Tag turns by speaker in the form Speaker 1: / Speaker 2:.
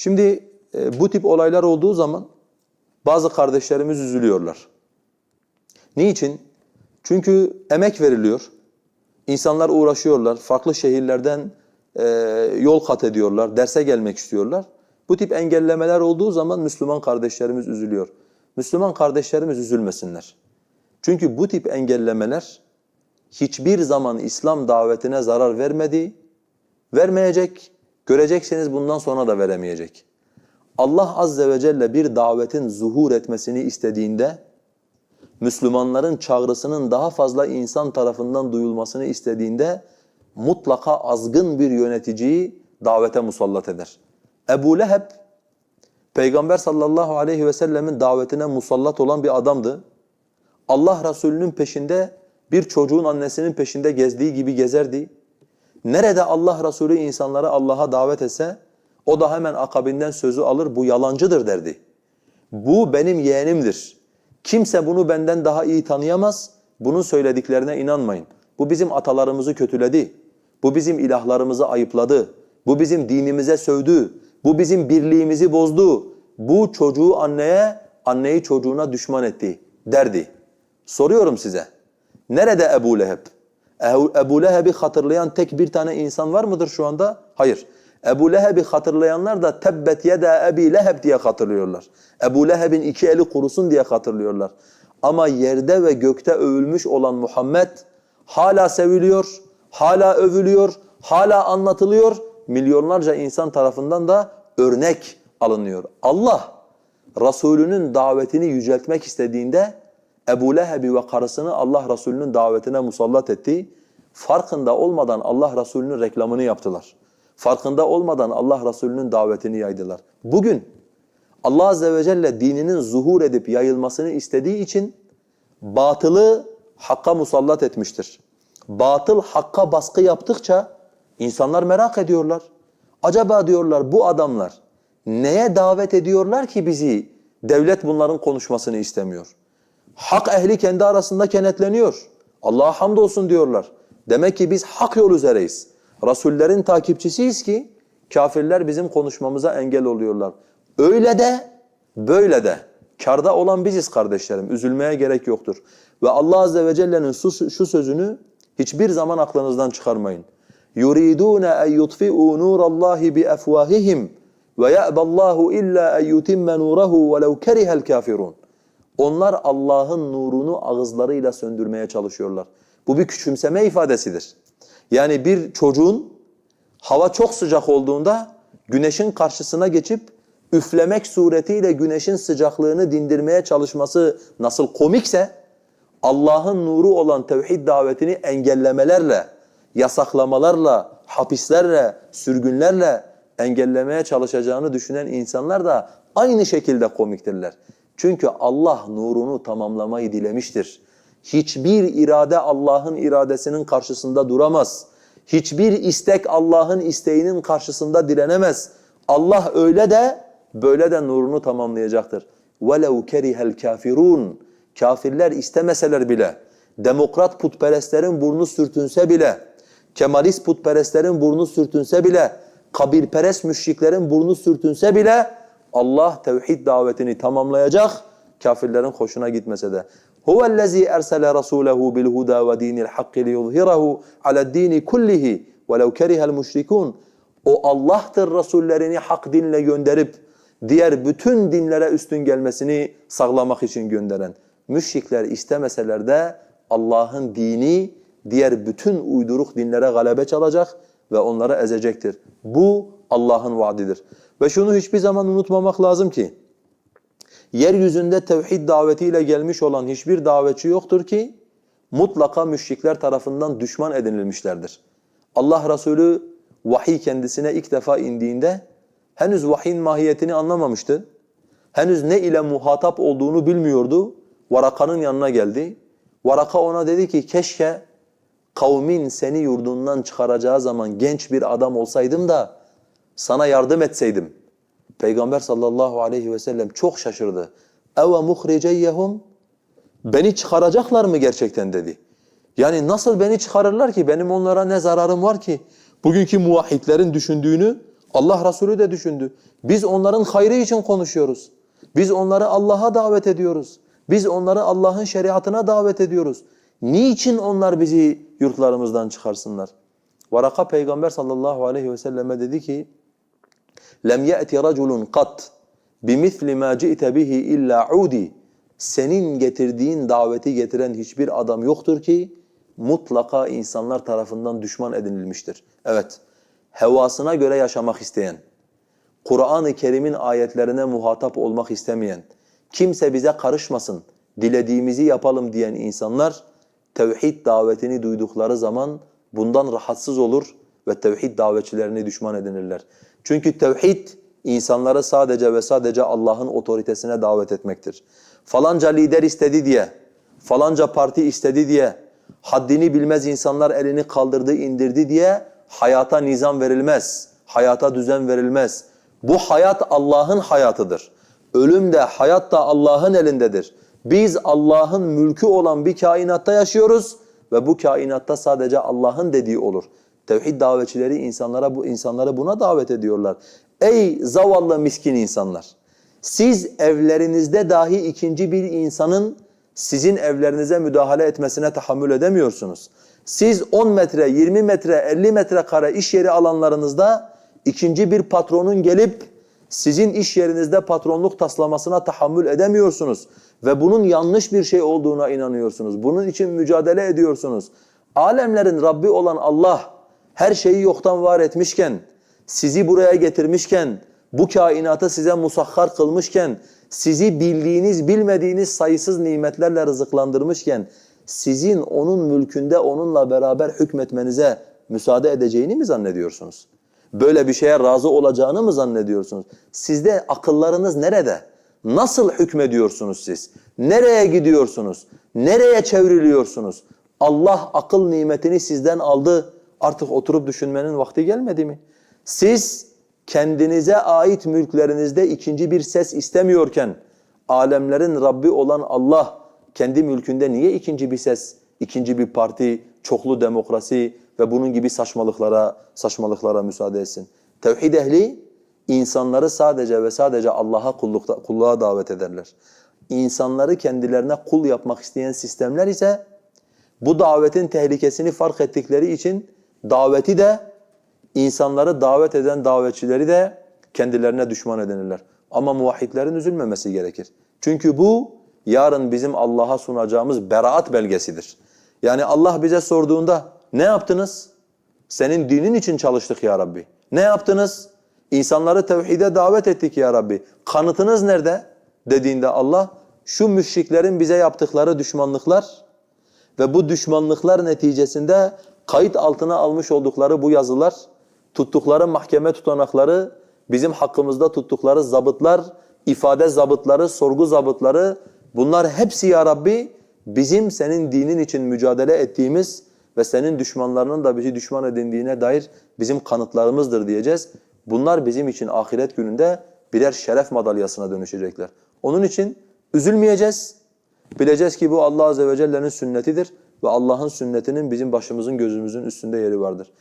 Speaker 1: Şimdi e, bu tip olaylar olduğu zaman bazı kardeşlerimiz üzülüyorlar. Niçin? Çünkü emek veriliyor. İnsanlar uğraşıyorlar. Farklı şehirlerden e, yol kat ediyorlar. Derse gelmek istiyorlar. Bu tip engellemeler olduğu zaman Müslüman kardeşlerimiz üzülüyor. Müslüman kardeşlerimiz üzülmesinler. Çünkü bu tip engellemeler hiçbir zaman İslam davetine zarar vermedi, vermeyecek, görecekseniz bundan sonra da veremeyecek. Allah azze ve celle bir davetin zuhur etmesini istediğinde, Müslümanların çağrısının daha fazla insan tarafından duyulmasını istediğinde mutlaka azgın bir yöneticiyi davete musallat eder. Ebu Leheb, Peygamber sallallahu aleyhi ve sellemin davetine musallat olan bir adamdı. Allah Resulü'nün peşinde bir çocuğun annesinin peşinde gezdiği gibi gezerdi. Nerede Allah Resulü insanları Allah'a davet etse o da hemen akabinden sözü alır bu yalancıdır derdi. Bu benim yeğenimdir. Kimse bunu benden daha iyi tanıyamaz. Bunun söylediklerine inanmayın. Bu bizim atalarımızı kötüledi. Bu bizim ilahlarımızı ayıpladı. Bu bizim dinimize sövdü. Bu bizim birliğimizi bozdu. Bu çocuğu anneye, anneyi çocuğuna düşman etti derdi. Soruyorum size. Nerede Ebu Leheb? Ebu Leheb'i hatırlayan tek bir tane insan var mıdır şu anda? Hayır. Ebu Leheb'i hatırlayanlar da tebbet yeda Ebi Leheb diye hatırlıyorlar. Ebu Leheb'in iki eli kurusun diye hatırlıyorlar. Ama yerde ve gökte övülmüş olan Muhammed hala seviliyor, hala övülüyor, hala anlatılıyor. Milyonlarca insan tarafından da örnek alınıyor. Allah Resulünün davetini yüceltmek istediğinde Ebu Leheb'i ve karısını Allah Resulü'nün davetine musallat etti. Farkında olmadan Allah Resulü'nün reklamını yaptılar. Farkında olmadan Allah Resulü'nün davetini yaydılar. Bugün Allah Azze ve Celle dininin zuhur edip yayılmasını istediği için batılı hakka musallat etmiştir. Batıl hakka baskı yaptıkça insanlar merak ediyorlar. Acaba diyorlar bu adamlar neye davet ediyorlar ki bizi devlet bunların konuşmasını istemiyor? Hak ehli kendi arasında kenetleniyor. Allah'a hamdolsun diyorlar. Demek ki biz hak yol üzereyiz. Rasullerin takipçisiyiz ki kafirler bizim konuşmamıza engel oluyorlar. Öyle de böyle de karda olan biziz kardeşlerim. Üzülmeye gerek yoktur. Ve Allah azze ve celle'nin şu, şu sözünü hiçbir zaman aklınızdan çıkarmayın. يُرِيدُونَ اَنْ يُطْفِئُوا نُورَ اللّٰهِ بِأَفْوَاهِهِمْ وَيَأْبَ اللّٰهُ إِلَّا اَنْ يُتِمَّ نُورَهُ وَلَوْ كَرِهَ الْكَافِرُونَ onlar Allah'ın nurunu ağızlarıyla söndürmeye çalışıyorlar. Bu bir küçümseme ifadesidir. Yani bir çocuğun hava çok sıcak olduğunda güneşin karşısına geçip üflemek suretiyle güneşin sıcaklığını dindirmeye çalışması nasıl komikse Allah'ın nuru olan tevhid davetini engellemelerle, yasaklamalarla, hapislerle, sürgünlerle engellemeye çalışacağını düşünen insanlar da aynı şekilde komiktirler. Çünkü Allah nurunu tamamlamayı dilemiştir. Hiçbir irade Allah'ın iradesinin karşısında duramaz. Hiçbir istek Allah'ın isteğinin karşısında direnemez. Allah öyle de böyle de nurunu tamamlayacaktır. وَلَوْ كَرِهَ الْكَافِرُونَ Kafirler istemeseler bile, demokrat putperestlerin burnu sürtünse bile, kemalist putperestlerin burnu sürtünse bile, kabirperest müşriklerin burnu sürtünse bile Allah tevhid davetini tamamlayacak kafirlerin hoşuna gitmese de. هُوَ الَّذ۪ي اَرْسَلَ رَسُولَهُ بِالْهُدَى وَد۪ينِ الْحَقِّ لِيُظْهِرَهُ عَلَى الد۪ينِ كُلِّهِ وَلَوْ كَرِهَ الْمُشْرِكُونَ O Allah'tır Resullerini hak dinle gönderip diğer bütün dinlere üstün gelmesini sağlamak için gönderen. Müşrikler istemeseler de Allah'ın dini diğer bütün uyduruk dinlere galebe çalacak ve onları ezecektir. Bu Allah'ın vaadidir. Ve şunu hiçbir zaman unutmamak lazım ki yeryüzünde tevhid davetiyle gelmiş olan hiçbir davetçi yoktur ki mutlaka müşrikler tarafından düşman edinilmişlerdir. Allah Resulü vahiy kendisine ilk defa indiğinde henüz vahyin mahiyetini anlamamıştı. Henüz ne ile muhatap olduğunu bilmiyordu. Varaka'nın yanına geldi. Varaka ona dedi ki keşke kavmin seni yurdundan çıkaracağı zaman genç bir adam olsaydım da sana yardım etseydim. Peygamber sallallahu aleyhi ve sellem çok şaşırdı. Eve muhriceyhum Beni çıkaracaklar mı gerçekten dedi. Yani nasıl beni çıkarırlar ki? Benim onlara ne zararım var ki? Bugünkü muvahhidlerin düşündüğünü Allah Resulü de düşündü. Biz onların hayrı için konuşuyoruz. Biz onları Allah'a davet ediyoruz. Biz onları Allah'ın şeriatına davet ediyoruz. Niçin onlar bizi yurtlarımızdan çıkarsınlar? Varaka peygamber sallallahu aleyhi ve selleme dedi ki lem ye'ti raculun kat bimisli ma ci'te bihi illa udi senin getirdiğin daveti getiren hiçbir adam yoktur ki mutlaka insanlar tarafından düşman edinilmiştir. Evet, hevasına göre yaşamak isteyen, Kur'an-ı Kerim'in ayetlerine muhatap olmak istemeyen, kimse bize karışmasın, dilediğimizi yapalım diyen insanlar tevhid davetini duydukları zaman bundan rahatsız olur ve tevhid davetçilerini düşman edinirler. Çünkü tevhid insanları sadece ve sadece Allah'ın otoritesine davet etmektir. Falanca lider istedi diye, falanca parti istedi diye, haddini bilmez insanlar elini kaldırdı indirdi diye hayata nizam verilmez, hayata düzen verilmez. Bu hayat Allah'ın hayatıdır. Ölüm de hayat da Allah'ın elindedir. Biz Allah'ın mülkü olan bir kainatta yaşıyoruz ve bu kainatta sadece Allah'ın dediği olur. Tevhid davetçileri insanlara bu insanları buna davet ediyorlar. Ey zavallı miskin insanlar! Siz evlerinizde dahi ikinci bir insanın sizin evlerinize müdahale etmesine tahammül edemiyorsunuz. Siz 10 metre, 20 metre, 50 metre kare iş yeri alanlarınızda ikinci bir patronun gelip sizin iş yerinizde patronluk taslamasına tahammül edemiyorsunuz ve bunun yanlış bir şey olduğuna inanıyorsunuz. Bunun için mücadele ediyorsunuz. Alemlerin Rabbi olan Allah her şeyi yoktan var etmişken, sizi buraya getirmişken, bu kainatı size musahhar kılmışken, sizi bildiğiniz bilmediğiniz sayısız nimetlerle rızıklandırmışken, sizin onun mülkünde onunla beraber hükmetmenize müsaade edeceğini mi zannediyorsunuz? Böyle bir şeye razı olacağını mı zannediyorsunuz? Sizde akıllarınız nerede? Nasıl hükmediyorsunuz siz? Nereye gidiyorsunuz? Nereye çevriliyorsunuz? Allah akıl nimetini sizden aldı. Artık oturup düşünmenin vakti gelmedi mi? Siz kendinize ait mülklerinizde ikinci bir ses istemiyorken alemlerin Rabbi olan Allah kendi mülkünde niye ikinci bir ses, ikinci bir parti, çoklu demokrasi ve bunun gibi saçmalıklara saçmalıklara müsaade etsin? Tevhid ehli insanları sadece ve sadece Allah'a kulluğa davet ederler. İnsanları kendilerine kul yapmak isteyen sistemler ise bu davetin tehlikesini fark ettikleri için daveti de insanları davet eden davetçileri de kendilerine düşman edinirler. Ama muvahhidlerin üzülmemesi gerekir. Çünkü bu yarın bizim Allah'a sunacağımız beraat belgesidir. Yani Allah bize sorduğunda ne yaptınız? Senin dinin için çalıştık ya Rabbi. Ne yaptınız? İnsanları tevhide davet ettik ya Rabbi. Kanıtınız nerede? Dediğinde Allah şu müşriklerin bize yaptıkları düşmanlıklar ve bu düşmanlıklar neticesinde kayıt altına almış oldukları bu yazılar, tuttukları mahkeme tutanakları, bizim hakkımızda tuttukları zabıtlar, ifade zabıtları, sorgu zabıtları bunlar hepsi ya Rabbi bizim senin dinin için mücadele ettiğimiz ve senin düşmanlarının da bizi düşman edindiğine dair bizim kanıtlarımızdır diyeceğiz. Bunlar bizim için ahiret gününde birer şeref madalyasına dönüşecekler. Onun için üzülmeyeceğiz. Bileceğiz ki bu Allah Azze ve Celle'nin sünnetidir ve Allah'ın sünnetinin bizim başımızın gözümüzün üstünde yeri vardır.